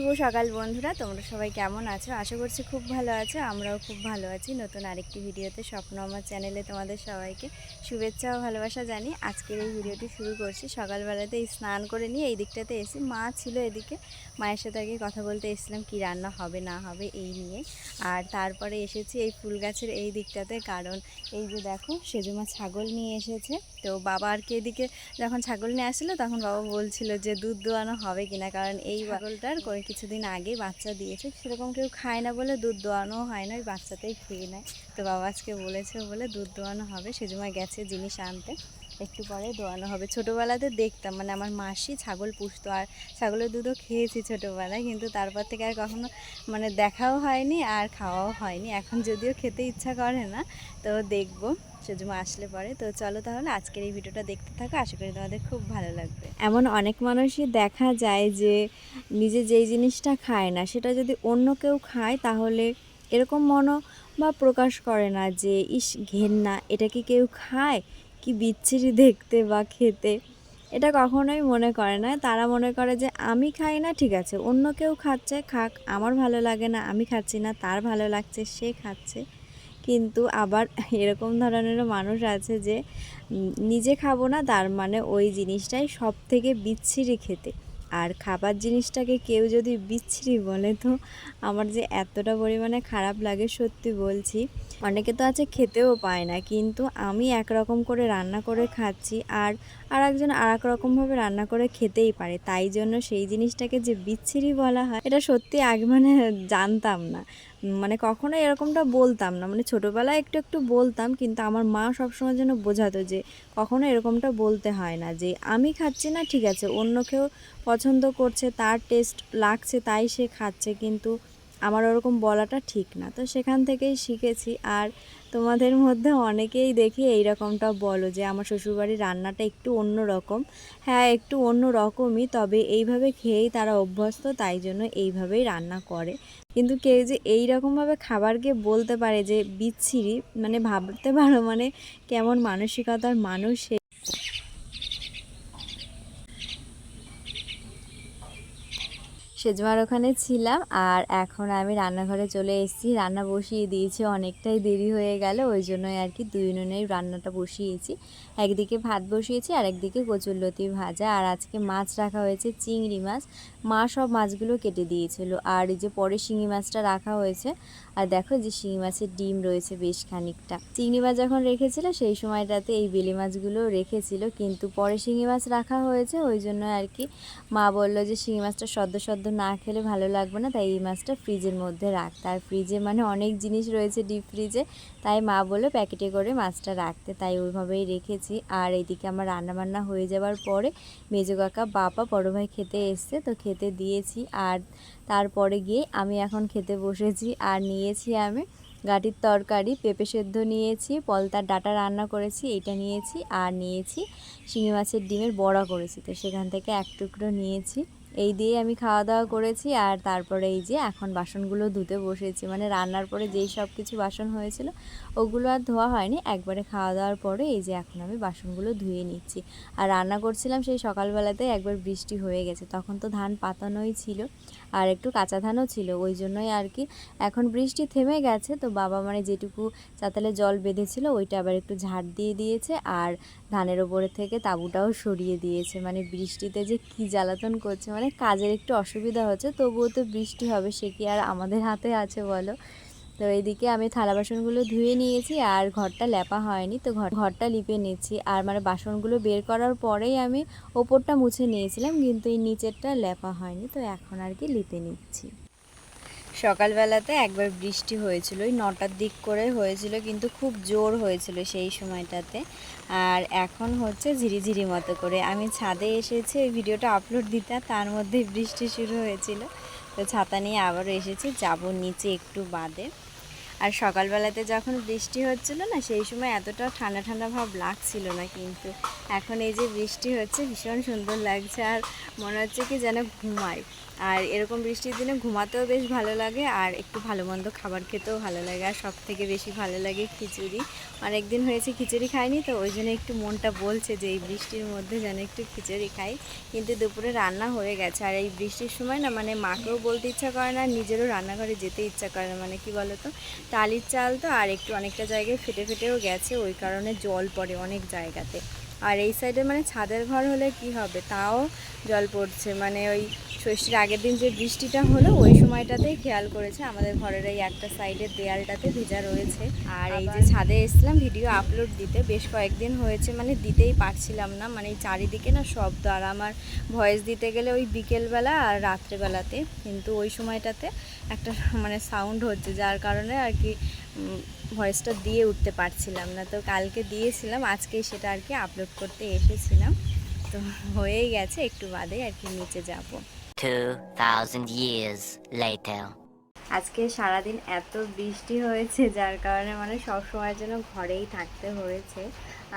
শুভ সকাল বন্ধুরা তোমরা সবাই কেমন আছো? আশা করছি খুব ভালো আছো আমরাও খুব ভালো আছি। নতুন আরেকটি ভিডিওতে স্বপ্ন আমার চ্যানেলে তোমাদের সবাইকে শুভেচ্ছা ও ভালোবাসা জানি আজকের এই ভিডিওটি শুরু করছি। সকালবেলাতে স্নান করে নিয়ে এই দিকটাতে এসে মা ছিল এদিকে। মায়ের সাথে আগে কথা বলতে এসেছিলাম কি রান্না হবে না হবে এই নিয়ে। আর তারপরে এসেছি এই ফুল গাছের এই দিকটাতে কারণ এই যে দেখো সেজুমা ছাগল নিয়ে এসেছে। তো বাবা আর কি এদিকে যখন ছাগল নিয়ে আসলো তখন বাবা বলছিল যে দুধ দোয়ানো হবে কিনা কারণ এই ছাগলটার কিছুদিন আগে বাচ্চা দিয়েছে। সেরকম কেউ খায় না বলে দুধ দোয়ানোও হয় না, ওই বাচ্চাতেই খেয়ে নেয়। তো বাবা আজকে বলেছে বলে দুধ দোয়ানো হবে, সেজন্য গেছে জিনিস আনতে। একটু পরে দোয়ানো হবে। ছোটোবেলাতে দেখতাম মানে আমার মাসি ছাগল পুষতো আর ছাগলের দুধও খেয়েছি ছোটোবেলায়, কিন্তু তারপর থেকে আর কখনো মানে দেখাও হয়নি আর খাওয়াও হয়নি। এখন যদিও খেতে ইচ্ছা করে না, তো দেখব। সেজমা আসলে পরে, তো চলো তাহলে আজকের এই ভিডিওটা দেখতে থাকো, আশা করি তোমাদের খুব ভালো লাগবে। এমন অনেক মানুষই দেখা যায় যে নিজে যেই জিনিসটা খায় না, সেটা যদি অন্য কেউ খায়, তাহলে এরকম মনো বা প্রকাশ করে না যে, ইস, ঘেন্না, এটা কি কেউ খায়? কি বিচ্ছিরি দেখতে বা খেতে। এটা কখনোই মনে করে না। তারা মনে করে যে, আমি খাই না, ঠিক আছে। অন্য কেউ খাচ্ছে, খাক, আমার ভালো লাগে না, আমি খাচ্ছি না, তার ভালো লাগছে, সে খাচ্ছে। কিন্তু আবার এরকম ধরনেরও মানুষ আছে যে নিজে খাব না, তার মানে ওই জিনিসটাই সব থেকে বিচ্ছিরি খেতে। আর খাবার জিনিসটাকে কেউ যদি বিচ্ছিরি বলে, তো আমার যে এতটা পরিমাণে খারাপ লাগে সত্যি বলছি, অনেকে তো আছে খেতেও পায় না, কিন্তু আমি একরকম করে রান্না করে খাচ্ছি আর আর একজন আর এক রকমভাবে রান্না করে খেতেই পারে। তাই জন্য সেই জিনিসটাকে যে বিচ্ছিরি বলা হয়, এটা সত্যি আগে মানে জানতাম না। মানে কখনো এরকমটা বলতাম না। মানে ছোটোবেলায় একটু একটু বলতাম, কিন্তু আমার মা সবসময় যেন বোঝাতো যে কখনো এরকমটা বলতে হয় না, যে আমি খাচ্ছি না, ঠিক আছে, অন্য কেউ পছন্দ করছে, তার টেস্ট লাগছে, তাই সে খাচ্ছে, কিন্তু আমার ওরকম বলাটা ঠিক না। তো সেখান থেকেই শিখেছি। আর তোমাদের মধ্যে অনেকেই দেখি এই রকমটা বলো যে আমার শ্বশুরবাড়ির রান্নাটা একটু অন্য রকম। হ্যাঁ একটু অন্য রকমই, তবে এইভাবে খেয়েই তারা অভ্যস্ত, তাই জন্য এইভাবেই রান্না করে। কিন্তু কেউ যে এই রকমভাবে খাবারকে বলতে পারে যে বিচ্ছিরি মানে ভাবতে পারো মানে কেমন মানসিকতার মানুষ সে সেজমার ওখানে ছিলাম আর এখন আমি রান্নাঘরে চলে এসেছি। রান্না বসিয়ে দিয়েছি, অনেকটাই দেরি হয়ে গেল, ওই জন্যই আর কি দুই নুনেই রান্নাটা বসিয়েছি। একদিকে ভাত বসিয়েছি আর একদিকে কচুরলতি ভাজা। আর আজকে মাছ রাখা হয়েছে, চিংড়ি মাছ। মা সব মাছগুলো কেটে দিয়েছিল। আর যে পরে শিঙি মাছটা রাখা হয়েছে, আর দেখো যে শিঙি মাছের ডিম রয়েছে বেশ খানিকটা। চিংড়ি মাছ যখন রেখেছিল, সেই সময়টাতে এই বেলে মাছগুলো রেখেছিল। কিন্তু পরে শিঙি মাছ রাখা হয়েছে, ওই জন্য আর কি মা বলল যে শিঙি মাছটা সদ্য সদ্য না খেলে ভালো লাগবে না, তাই এই মাছটা ফ্রিজের মধ্যে রাখতে আর ফ্রিজে মানে অনেক জিনিস রয়েছে ডিপ ফ্রিজে, তাই মা বলল প্যাকেটে করে মাছটা রাখতে। তাই ওইভাবেই রেখেছি আর এদিকে আমার রান্নাবান্না হয়ে যাওয়ার পরে মেজো কাকা বাপা বড়ো ভাই খেতে এসছে, তো খেতে দিয়েছি। আর তারপরে গিয়ে আমি এখন খেতে বসেছি। আর নিয়েছি আমি গাটির তরকারি, পেঁপে সেদ্ধ নিয়েছি, পলতার ডাটা রান্না করেছি এইটা নিয়েছি। আর নিয়েছি শিঙি মাছের ডিমের বড়া করেছি, তো সেখান থেকে এক টুকরো নিয়েছি। এই দিয়ে আমি খাওয়া দাওয়া করেছি। আর তারপরে এই যে এখন বাসনগুলো ধুতে বসেছি। মানে রান্নার পরে যেই সব কিছু বাসন হয়েছিল, ওগুলো আর ধোয়া হয়নি। একবারে খাওয়া দাওয়ার পরে এই যে এখন আমি বাসনগুলো ধুয়ে নিচ্ছি। আর রান্না করছিলাম সেই সকালবেলাতে একবার বৃষ্টি হয়ে গেছে। তখন তো ধান পাতানোই ছিল। আর একটু কাঁচা ধানও ছিল, ওই জন্যই আর কি। এখন বৃষ্টি থেমে গেছে, তো বাবা মানে যেটুকু চাতালে জল বেঁধেছিল, ওইটা আবার একটু ঝাড় দিয়ে দিয়েছে আর ধানের ওপরে থেকে তাঁবুটাও সরিয়ে দিয়েছে। মানে বৃষ্টিতে যে কি জ্বালাতন করছে মানে কাজের একটু অসুবিধা হচ্ছে, তবুও তো বৃষ্টি হবে, সে কি আর আমাদের হাতে আছে বলো? তো এইদিকে আমি থালা বাসনগুলো ধুয়ে নিয়েছি আর ঘরটা লেপা হয়নি, তো ঘর ঘরটা লিপে নিচ্ছি। আর মানে বাসনগুলো বের করার পরেই আমি ওপরটা মুছে নিয়েছিলাম, কিন্তু এই নিচেরটা লেপা হয়নি, তো এখন আর কি লিপে নিচ্ছি। সকালবেলাতে একবার বৃষ্টি হয়েছিল, ওই নটার দিক করে হয়েছিল, কিন্তু খুব জোর হয়েছিল সেই সময়টাতে। আর এখন হচ্ছে ঝিরিঝিরি মতো করে। আমি ছাদে এসেছি, ওই ভিডিওটা আপলোড দিতে, তার মধ্যে বৃষ্টি শুরু হয়েছিল। তো ছাতা নিয়ে আবারও এসেছি, যাব নিচে একটু বাদে। আর সকালবেলাতে যখন বৃষ্টি হচ্ছিল না, সেই সময় এতটা ঠান্ডা ঠান্ডা ভাব লাগছিল না কিন্তু এখন এই যে বৃষ্টি হচ্ছে, ভীষণ সুন্দর লাগছে আর মনে হচ্ছে কি যেন ঘুমাই। আর এরকম বৃষ্টির দিনে ঘুমাতেও বেশ ভালো লাগে আর একটু ভালো মন্দ খাবার খেতেও ভালো লাগে আর সব থেকে বেশি ভালো লাগে খিচুড়ি। অনেক দিন হয়েছে খিচুড়ি খাইনি তো ওই জন্য একটু মনটা বলছে যে এই বৃষ্টির মধ্যে যেন একটু খিচুড়ি খাই। কিন্তু দুপুরে রান্না হয়ে গেছে আর এই বৃষ্টির সময় না মানে মাকেও বলতে ইচ্ছা করে না, নিজেরও রান্নাঘরে যেতে ইচ্ছা করে না মানে কি বলতো? টালির চাল তো আর একটু অনেকটা জায়গায় ফেটে ফেটেও গেছে, ওই কারণে জল পড়ে অনেক জায়গাতে। আর এই সাইডে মানে ছাদের ঘর হলে কি হবে? তাও জল পড়ছে। মানে ওই ষষ্ঠীর আগের দিন যে বৃষ্টিটা হলো ওই সময়টাতেই খেয়াল করেছে। আমাদের ঘরের এই একটা সাইডের দেয়ালটাতে ভেজা রয়েছে। আর এই যে ছাদে এসলাম ভিডিও আপলোড দিতে। বেশ কয়েকদিন হয়েছে মানে দিতেই পারছিলাম না। মানে চারিদিকে না শব্দ। আর আমার ভয়েস দিতে গেলে ওই বিকেলবেলা আর রাত্রেবেলাতে। কিন্তু ওই সময়টাতে একটা মানে সাউন্ড হচ্ছে যার কারণে আর কি ভয়েসটা দিয়ে উঠতে পারছিলাম না। তো কালকে দিয়েছিলাম আজকেই সেটা আর কি আপলোড করতে এসেছিলাম। তো হয়েই গেছে একটু বাদে আর কি নিচে যাব। 2,000 years later. আজকে সারাদিন এত বৃষ্টি হয়েছে যার কারণে মানে সব সময় যেন ঘরেই থাকতে হয়েছে।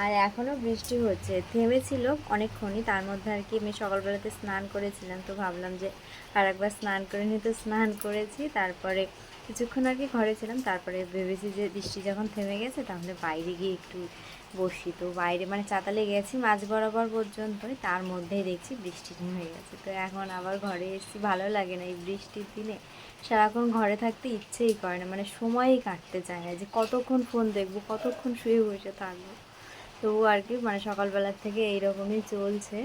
আর এখনও বৃষ্টি হচ্ছে। থেমেছিল অনেকক্ষণই তার মধ্যে আর কি আমি সকালবেলাতে স্নান করেছিলাম। তো ভাবলাম যে আর একবার স্নান করে নিই। তো স্নান করেছি তারপরে কিছুক্ষণ আর কি ঘরে ছিলাম, তারপরে ভেবেছি যে বৃষ্টি যখন থেমে গেছে, তাহলে বাইরে গিয়ে একটু বসি। তো বাইরে মানে চাতালে গেছি মাঝ বরাবর পর্যন্তই, তার মধ্যেই দেখছি বৃষ্টি হয়ে গেছে। তো এখন আবার ঘরে এসেছি, ভালো লাগে না এই বৃষ্টির দিনে। সারাক্ষণ ঘরে থাকতে ইচ্ছেই করে না মানে সময়ই কাটতে চায় না যে কতক্ষণ ফোন দেখব, কতক্ষণ শুয়ে বসে থাকব। তবু আর কি মানে সকালবেলার থেকে এইরকমই চলছে।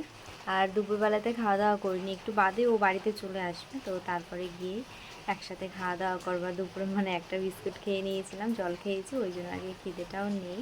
আর দুপুরবেলাতে খাওয়া দাওয়া করিনি। একটু বাদে ও বাড়িতে চলে আসবে, তো তারপরে গিয়ে একসাথে খাওয়া দাওয়া করবা। দুপুরে মানে একটা বিস্কুট খেয়ে নিয়েছিলাম, জল খেয়েছি, ওই জন্য আগে খিদেটাও নেই।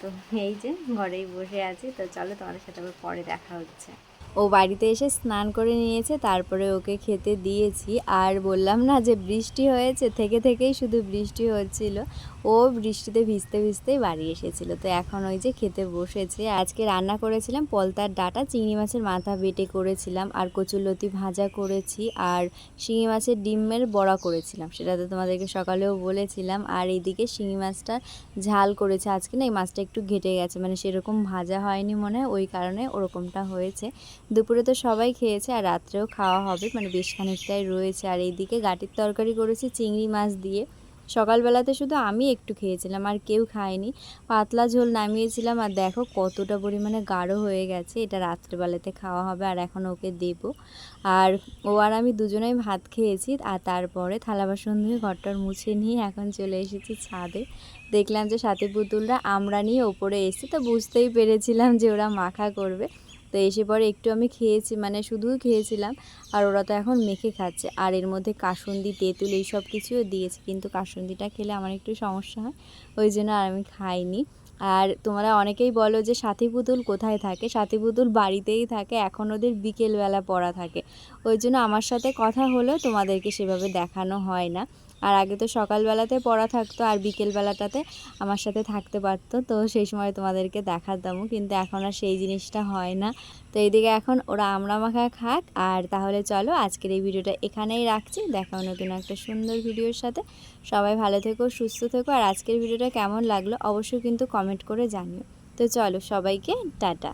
তো এই যে ঘরেই বসে আছি, তো চলো তোমাদের সাথে আবার পরে দেখা হচ্ছে। ও বাড়িতে এসে স্নান করে নিয়েছে, তারপরে ওকে খেতে দিয়েছি। আর বললাম না যে বৃষ্টি হয়েছে, থেকে থেকেই শুধু বৃষ্টি হচ্ছিল। ও বৃষ্টিতে ভিজতে ভিজতেই বাড়ি এসেছিল। তো এখন ওই যে খেতে বসেছে। আজকে রান্না করেছিলাম পলতার ডাটা, চিংড়ি মাছের মাথা বেটে করেছিলাম, আর কচুরলতি ভাজা করেছি, আর শিঙি মাছের ডিমের বড়া করেছিলাম। সেটা তো তোমাদেরকে সকালেও বলেছিলাম। আর এদিকে শিঙি মাছটা ঝাল করেছে। আজকে না এই মাছটা একটু ঘেটে গেছে। মানে সেরকম ভাজা হয়নি মনে হয়, ওই কারণে ওরকমটা হয়েছে। দুপুরে তো সবাই খেয়েছে আর রাত্রেও খাওয়া হবে। মানে বেশ খানিকটাই রয়েছে। আর এইদিকে গাটির তরকারি করেছি চিংড়ি মাছ দিয়ে। সকালবেলাতে শুধু আমি একটু খেয়েছিলাম, আর কেউ খায়নি। পাতলা ঝোল নামিয়েছিলাম, আর দেখো কতটা পরিমাণে গাঢ় হয়ে গেছে। এটা রাত্রেবেলাতে খাওয়া হবে, আর এখন ওকে দেবো। আর ও আর আমি দুজনেই ভাত খেয়েছি, আর তারপরে থালা বাসন ধুয়ে ঘরটার মুছে নিয়ে এখন চলে এসেছি ছাদে। দেখলাম যে সাথী পুতুলরা আমরা নিয়ে ওপরে এসেছি, তো বুঝতেই পেরেছিলাম যে ওরা মাখা করবে। তো এসে পরে একটু আমি খেয়েছি মানে শুধুই খেয়েছিলাম। আর ওরা তো এখন মেখে খাচ্ছে। আর এর মধ্যে কাসুন্দি, তেঁতুল এই সব কিছুও দিয়েছে। কিন্তু কাসুন্দিটা খেলে আমার একটু সমস্যা হয়। ওই জন্য আর আমি খাইনি। আর তোমরা অনেকেই বলো যে সাথী পুতুল কোথায় থাকে? সাথী পুতুল বাড়িতেই থাকে। এখন ওদের বিকেলবেলা পড়া থাকে। ওই জন্য আমার সাথে কথা হলেও তোমাদেরকে সেভাবে দেখানো হয় না। আর আগে তো সকালবেলাতে পড়া থাকতো আর বিকেলবেলাটাতে আমার সাথে থাকতে পারতো। তো সেই সময় তোমাদেরকে দেখাতামও, কিন্তু এখন আর সেই জিনিসটা হয় না। তো এইদিকে এখন ওরা আমড়া মাখা খাক। আর তাহলে চলো আজকের এই ভিডিওটা এখানেই রাখছি। দেখাও নতুন একটা সুন্দর ভিডিওর সাথে। সবাই ভালো থেকো, সুস্থ থেকো। আর আজকের ভিডিওটা কেমন লাগল অবশ্যই কিন্তু কমেন্ট করে জানিও। তো চলো সবাইকে টাটা।